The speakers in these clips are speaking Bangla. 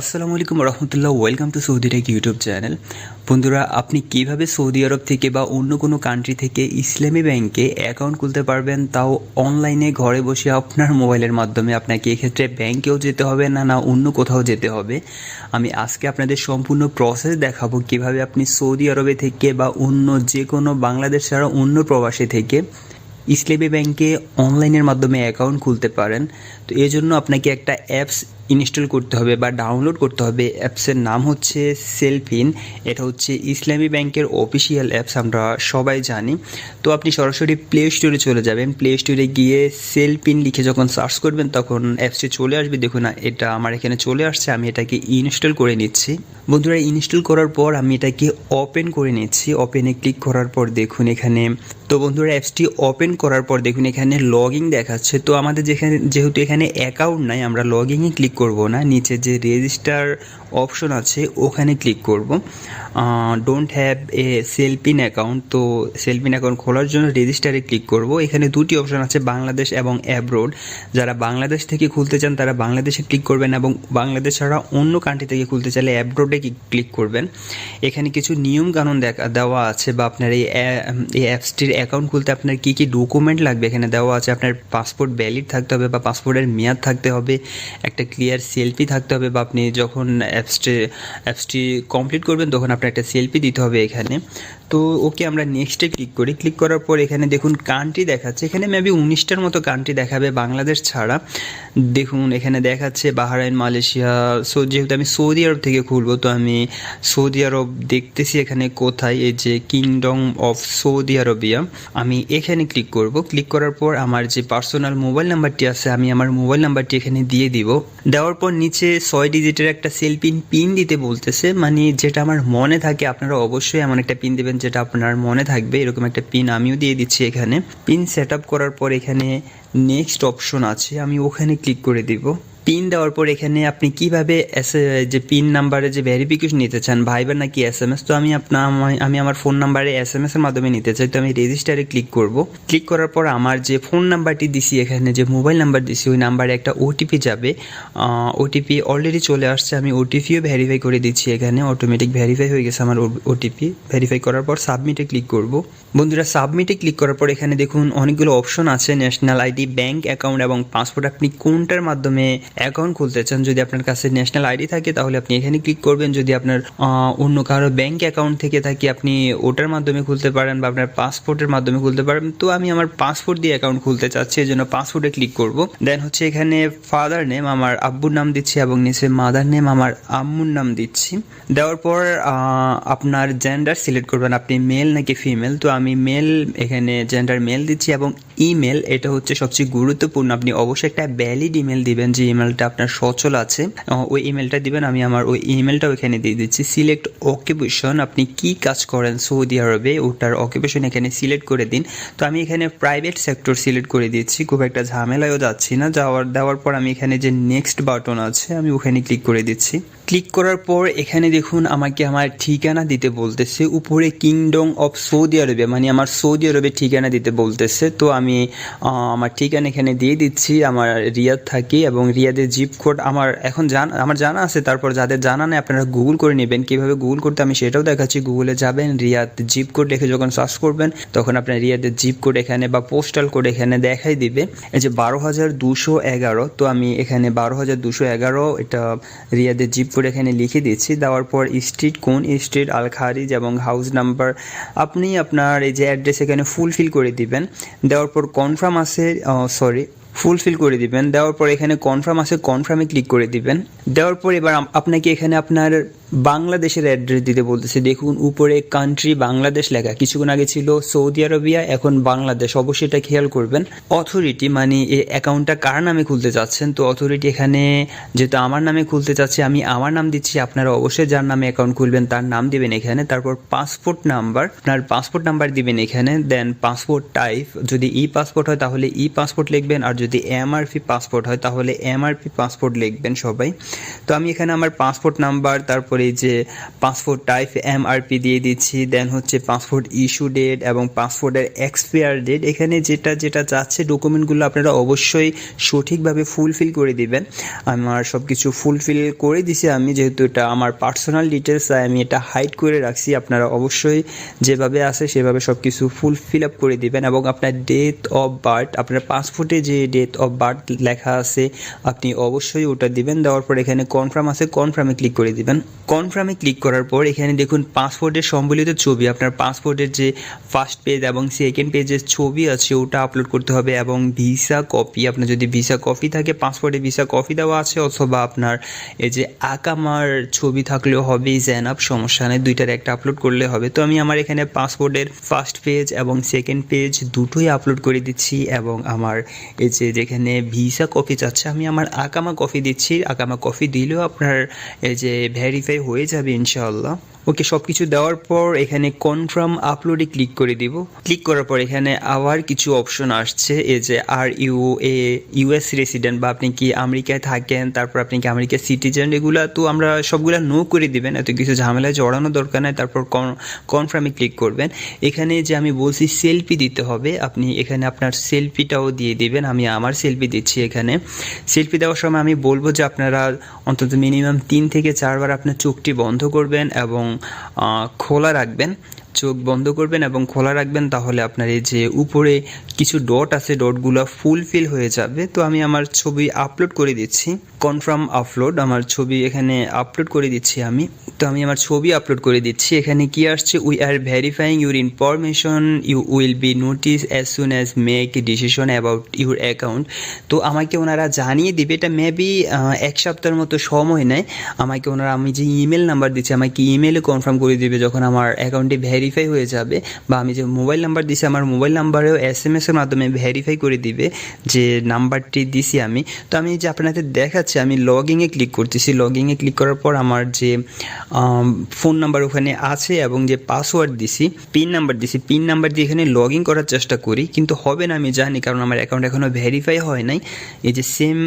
আসসালামু আলাইকুম রহমতুল্লাহ welcome to Saudi tech YouTube channel বন্ধুরা, আপনি কীভাবে সৌদি আরব থেকে বা অন্য কোনো কান্ট্রি থেকে ইসলামী ব্যাংকে অ্যাকাউন্ট খুলতে পারবেন, তাও অনলাইনে ঘরে বসে আপনার মোবাইলের মাধ্যমে? আপনাকে এক্ষেত্রে ব্যাংকেও যেতে হবে না না অন্য কোথাও যেতে হবে। আমি আজকে আপনাদের সম্পূর্ণ প্রসেস দেখাবো কীভাবে আপনি সৌদি আরবে থেকে বা অন্য যে কোনো বাংলাদেশ ছাড়া অন্য প্রবাসী থেকে ইসলামী ব্যাংকে অনলাইনের মাধ্যমে অ্যাকাউন্ট খুলতে পারেন। তো এই জন্য আপনাকে একটা অ্যাপস ইনস্টল করতে হবে বা ডাউনলোড করতে হবে। অ্যাপসের নাম হচ্ছে সেলফিন এটা হচ্ছে ইসলামী ব্যাংকের অফিসিয়াল অ্যাপস আমরা সবাই জানি। তো আপনি সরাসরি প্লে স্টোরে চলে যাবেন। প্লে স্টোরে গিয়ে সেলফিন লিখে যখন সার্চ করবেন, তখন অ্যাপসটি চলে আসবে। দেখুন না এটা আমার এখানে চলে আসছে। আমি এটাকে ইনস্টল করে নিচ্ছি। বন্ধুরা ইনস্টল করার পর আমি এটাকে ওপেন করে নিচ্ছি। ওপেনে ক্লিক করার পর দেখুন এখানে, তো বন্ধুরা অ্যাপসটি ওপেন করার পর দেখুন এখানে লগইন দেখাচ্ছে। তো আমাদের যেখানে, যেহেতু এখানে অ্যাকাউন্ট নাই, আমরা লগইনে ক্লিক করব না। নিচে যে রেজিস্টার অপশন আছে, ওখানে ক্লিক করব। Don't have a Selfin account তো সেলফিন অ্যাকাউন্ট খোলার জন্য রেজিস্টারে ক্লিক করব। এখানে দুটি অপশন আছে, বাংলাদেশ এবং অ্যাব্রোড যারা বাংলাদেশ থেকে খুলতে চান, তারা বাংলাদেশে ক্লিক করবেন এবং বাংলাদেশ ছাড়া অন্য কান্ট্রি থেকে খুলতে চাইলে অ্যাব্রোডে ক্লিক করবেন। এখানে কিছু নিয়ম কানুন দেখা, দেওয়া আছে বা আপনার এই এই অ্যাপসটির অ্যাকাউন্ট খুলতে আপনার কী কী ডকুমেন্ট লাগবে? এখানে দেওয়া আছে, আপনার পাসপোর্ট ভ্যালিড থাকতে হবে বা পাসপোর্টের মেয়াদ থাকতে হবে, একটা ক্লিয়ার সেলফি থাকতে হবে বা আপনি যখন অ্যাপসটি অ্যাপসটি কমপ্লিট করবেন, তখন আপনার একটা সেলফি দিতে হবে এখানে। তো ওকে আমরা নেক্সটে ক্লিক করি। ক্লিক করার পর এখানে দেখুন কান্ট্রি দেখাচ্ছে। এখানে মেবি উনিশটার মতো কান্ট্রি দেখাবে বাংলাদেশ ছাড়া। দেখুন, এখানে দেখাচ্ছে বাহারাইন, মালয়েশিয়া। সো, যেহেতু আমি সৌদি আরব থেকে খুলবো, তো আমি সৌদি আরব দেখতেছি এখানে কোথায়? এই যে কিংডম অফ সৌদি আরবিয়া আমি এখানে ক্লিক করব। ক্লিক করার পর আমার যে পার্সোনাল মোবাইল নাম্বারটি আছে, আমি আমার মোবাইল নাম্বারটি এখানে দিয়ে দিব। দেওয়ার পর নিচে ছয় ডিজিটের একটা সেলফিন পিন দিতে বলতেছে। মানে যেটা আমার মনে থাকে, আপনারা অবশ্যই এমন একটা পিন দেবেন যেটা আপনার মনে থাকবে, এরকম একটা পিন আমিও দিয়ে দিচ্ছি এখানে। পিন সেট করার পর এখানে নেক্সট অপশন আছে, আমি ওখানে ক্লিক করে দিব। পিন দেওয়ার পর এখানে আপনি কীভাবে যে পিন নাম্বারে যে ভেরিফিকেশন নিতে চান ভাইবার নাকি এস এম এস তো আমি আপনার আমি- আমি আমার ফোন নাম্বারে এস এম এস এর মাধ্যমে নিতে চাই, তো আমি রেজিস্টারে ক্লিক করব। ক্লিক করার পর আমার যে ফোন নাম্বারটি দিছি, এখানে যে মোবাইল নাম্বার দিছি, ওই নাম্বারে একটা ওটিপি যাবে। ওটিপি অলরেডি চলে আসছে, আমি ওটিপিও ভেরিফাই করে দিচ্ছি এখানে অটোমেটিক ভেরিফাই হয়ে গেছে আমার ওটিপি ভেরিফাই করার পর সাবমিটে ক্লিক করব। বন্ধুরা সাবমিটে ক্লিক করার পর এখানে দেখুন অনেকগুলো অপশন আছে ন্যাশনাল আইডি ব্যাংক অ্যাকাউন্ট এবং পাসপোর্ট আপনি কোনটার মাধ্যমে অ্যাকাউন্ট খুলতে চান, যদি আপনার কাছে ন্যাশনাল আইডি থাকে, তাহলে আপনি এখানে ক্লিক করবেন। যদি আপনার অন্য কারও ব্যাংক অ্যাকাউন্ট থেকে থাকে, আপনি ওটার মাধ্যমে খুলতে পারেন বা আপনার পাসপোর্টের মাধ্যমে খুলতে পারেন। তো আমি আমার পাসপোর্ট দিয়ে অ্যাকাউন্ট খুলতে চাচ্ছি, এই জন্য পাসপোর্টে ক্লিক করব। দেন হচ্ছে এখানে ফাদার নেম আমার আব্বুর নাম দিচ্ছি এবং নিচে মাদার নেম আমার আম্মুর নাম দিচ্ছি। দেওয়ার পর আপনার জেন্ডার সিলেক্ট করবেন। আপনি মেল নাকি ফিমেল তো আমি মেল এখানে জেন্ডার মেল দিচ্ছি এবং ইমেল এটা হচ্ছে সবচেয়ে গুরুত্বপূর্ণ, আপনি অবশ্যই একটা ভ্যালিড ইমেল দিবেন যে ইমেলটা আপনার সচল আছে। ওই ইমেলটা দিবেন, আমি আমার ওই ইমেলটাও এখানে দিয়ে দিচ্ছি। সিলেক্ট অকুপেশন আপনি কি কাজ করেন সৌদি আরবে, ওটার অকুপেশন এখানে সিলেক্ট করে দিন। তো আমি এখানে প্রাইভেট সেক্টর সিলেক্ট করে দিচ্ছি, খুব একটা ঝামেলায়ও যাচ্ছি না। যাওয়ার, দেওয়ার পর আমি এখানে যে নেক্সট বাটন আছে, আমি ওখানে ক্লিক করে দিচ্ছি। ক্লিক করার পর এখানে দেখুন আমাকে আমার ঠিকানা দিতে বলতেছে। উপরে কিংডম অফ সৌদি আরবিয়া মানে আমার সৌদি আরবের ঠিকানা দিতে বলতেছে। তো আমি আমার ঠিকানা এখানে দিয়ে দিচ্ছি, আমার রিয়াদ থাকি এবং রিয়াদের জিপ কোড আমার এখন জানা, আমার জানা আছে, তারপর যাদের জানা নেই আপনারা গুগল করে নেবেন। কীভাবে গুগল করতে আমি সেটাও দেখাচ্ছি। গুগলে যাবেন, রিয়াদ জিপ কোড লিখে যখন সার্চ করবেন, তখন আপনার রিয়াদের জিপ কোড এখানে বা পোস্টাল কোড এখানে দেখাই দিবে। এই যে বারো হাজার দুশো এগারো, তো আমি এখানে বারো হাজার দুশো এগারো, এটা রিয়াদের জিপ কোড এখানে লিখে দিচ্ছি, দেওয়ার পর স্ট্রিট কোন স্ট্রিট আল খারিজ এবং হাউস নাম্বার আপনি আপনার এই যে অ্যাড্রেস এখানে ফুলফিল করে দিবেন, দেওয়ার পর কনফার্ম আছে সরি ফুলফিল করে দিবেন, দেওয়ার পর এখানে কনফার্ম আছে কনফার্মে ক্লিক করে দিবেন। দেওয়ার পর এবার আপনাকে এখানে আপনার বাংলাদেশের অ্যাড্রেস দিতে বলতেছে, দেখুন, উপরে কান্ট্রি বাংলাদেশ লেখা। কিছুক্ষণ আগে ছিল সৌদি আরবিয়া, এখন বাংলাদেশ। অবশ্যই এটা খেয়াল করবেন। অথরিটি মানে এই অ্যাকাউন্টটা কার নামে খুলতে চাচ্ছেন? তো অথরিটি এখানে যেহেতু আমার নামে খুলতে চাচ্ছে, আমি আমার নাম দিচ্ছি, আপনারা অবশ্যই যার নামে অ্যাকাউন্ট খুলবেন, তার নাম দিবেন এখানে। তারপর পাসপোর্ট নাম্বার আপনার পাসপোর্ট নাম্বার দিবেন এখানে। দেন পাসপোর্ট টাইপ যদি ই পাসপোর্ট হয়, তাহলে ই পাসপোর্ট লিখবেন। আর যদি এমআরপি পাসপোর্ট হয়, তাহলে এমআরপি পাসপোর্ট লিখবেন সবাই। তো আমি এখানে আমার পাসপোর্ট নাম্বার তারপর এই যে পাসপোর্ট টাইপ এমআরপি দিয়ে দিচ্ছি দেন হচ্ছে পাসপোর্ট ইস্যু ডেট এবং পাসপোর্টের এক্সপায়ার ডেট এখানে যেটা যেটা যাচ্ছে ডকুমেন্টগুলো আপনারা অবশ্যই সঠিকভাবে ফুলফিল করে দিবেন। আমার সব কিছু ফুলফিল করে দিছি। আমি যেহেতু এটা আমার পার্সোনাল ডিটেলস তাই আমি এটা হাইড করে রাখছি। আপনারা অবশ্যই যেভাবে আছে সেভাবে সব কিছু ফুল ফিল আপ করে দিবেন এবং আপনার ডেট অফ বার্থ আপনার পাসপোর্টে যে ডেট অফ বার্থ লেখা আছে, আপনি অবশ্যই ওটা দিবেন। দেওয়ার পর এখানে কনফার্ম আছে কনফার্মে ক্লিক করে দিবেন। কনফার্মে ক্লিক করার পর এখানে দেখুন পাসপোর্টের সম্বলিত ছবি, আপনার পাসপোর্টের যে ফার্স্ট পেজ এবং সেকেন্ড পেজের ছবি আছে, ওটা আপলোড করতে হবে এবং ভিসা কপি আপনার যদি ভিসা কপি থাকে পাসপোর্টে ভিসা কপি দেওয়া আছে, অথবা আপনার এই যে আকামার ছবি থাকলেও হবে জেনাব সমস্যা নেই, দুইটার একটা আপলোড করলে হবে। তো আমি আমার এখানে পাসপোর্টের ফার্স্ট পেজ এবং সেকেন্ড পেজ দুটোই আপলোড করে দিচ্ছি এবং আমার এই যে যেখানে ভিসা কপি চাচ্ছে, আমি আমার আকামা কপি দিচ্ছি। আকামা কপি দিলেও আপনার এই যে ভেরিফাই হয়ে যাবে ইনশাআল্লাহ। ওকে সব কিছু দেওয়ার পর এখানে কনফার্ম আপলোডে ক্লিক করে দিব। ক্লিক করার পর এখানে আবার কিছু অপশন আসছে, এই যে are you a US resident বা আপনি কি আমেরিকায় থাকেন, তারপর আপনি কি আমেরিকার সিটিজেন এগুলা তো আমরা সবগুলা নো করে দিবেন, এত কিছু ঝামেলায় জড়ানো দরকার নাই, তারপর কনফার্মে ক্লিক করবেন। এখানে যে আমি বলছি সেলফি দিতে হবে, আপনি এখানে আপনার সেলফিটাও দিয়ে দিবেন, আমি আমার সেলফি দিচ্ছি এখানে। সেলফি দেওয়ার সময় আমি বলব যে আপনারা অন্তত মিনিমাম তিন থেকে চারবার আপনার চোখটি বন্ধ করবেন এবং খোলা রাখবেন। চোখ বন্ধ করবেন এবং খোলা রাখবেন, তাহলে আপনার এই যে উপরে কিছু ডট আছে, ডটগুলো ফুলফিল হয়ে যাবে। তো আমি আমার ছবি আপলোড করে দিচ্ছি। কনফার্ম আপলোড আমার ছবি এখানে আপলোড করে দিচ্ছি আমি। তো আমি আমার ছবি আপলোড করে দিচ্ছি। এখানে কি আসছে? We are verifying your information you will be notice as soon as make decision about your account তো আমাকে ওনারা জানিয়ে দিবে, এটা মেবি এক সপ্তাহের মতো সময় নেয়। আমাকে ওনারা, আমি যে ইমেল নাম্বার দিচ্ছি, আমাকে ইমেলে কনফার্ম করে দিবে যখন আমার অ্যাকাউন্টে ভেরিফাই হয়ে যাবে বা আমি যে মোবাইল নাম্বার দিছি, আমার মোবাইল নাম্বারেও এস এম এসের মাধ্যমে ভেরিফাই করে দিবে যে নাম্বারটি দিছি আমি। তো আমি যে আপনাদের দেখাচ্ছি, আমি লগিংয়ে ক্লিক করতেছি। লগিংয়ে ক্লিক করার পর আমার যে ফোন নাম্বার ওখানে আছে এবং যে পাসওয়ার্ড দিছি পিন নাম্বার দিছি। পিন নাম্বার দিয়ে এখানে লগ ইন করার চেষ্টা করি, কিন্তু হবে না, আমি জানি, কারণ আমার অ্যাকাউন্ট এখনও ভেরিফাই হয় নাই। এই যে সেম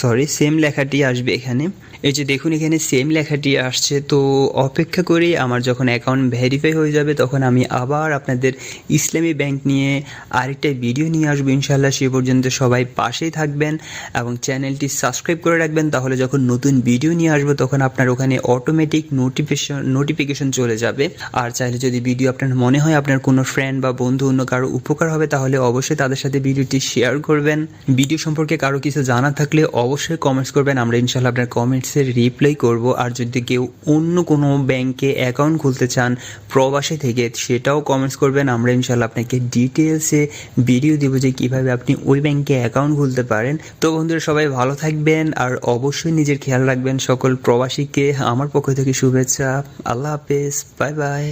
সরি সেম লেখাটি আসবে এখানে। এই যে দেখুন, এখানে সেম লেখাটি আসছে। তো অপেক্ষা করি আমার যখন অ্যাকাউন্ট ভেরিফাই হয়ে যাবে তখন আমি আবার আপনাদের ইসলামী ব্যাংক নিয়ে আরেকটা ভিডিও নিয়ে আসব ইনশাল্লাহ সে পর্যন্ত সবাই পাশেই থাকবেন এবং চ্যানেলটি সাবস্ক্রাইব করে রাখবেন। তাহলে যখন নতুন ভিডিও নিয়ে আসব, তখন আপনার ওখানে অটোমেটিক নোটিফিকেশন নোটিফিকেশন চলে যাবে। আর চাইলে যদি ভিডিও আপনার মনে হয় আপনার কোনো ফ্রেন্ড বা বন্ধু অন্য কারও উপকার হবে, তাহলে অবশ্যই তাদের সাথে ভিডিওটি শেয়ার করবেন। ভিডিও সম্পর্কে কারও কিছু জানা থাকলে অবশ্যই কমেন্টস করবেন, আমরা ইনশাল্লাহ আপনার কমেন্টসের রিপ্লাই করব। আর যদি কেউ অন্য কোনো ব্যাংকে অ্যাকাউন্ট খুলতে চান, প্রবাসী থেকে, সেটাও কমেন্টস করবেন। আমরা ইনশাল্লাহ আপনাকে ডিটেলসে ভিডিও দেবো যে কীভাবে আপনি ওই ব্যাংকে অ্যাকাউন্ট খুলতে পারেন। তো বন্ধুরা, সবাই ভালো থাকবেন আর অবশ্যই নিজের খেয়াল রাখবেন সকল প্রবাসীকে। আমার পক্ষ থেকে শুভেচ্ছা। আল্লাহ হাফেজ। Bye bye.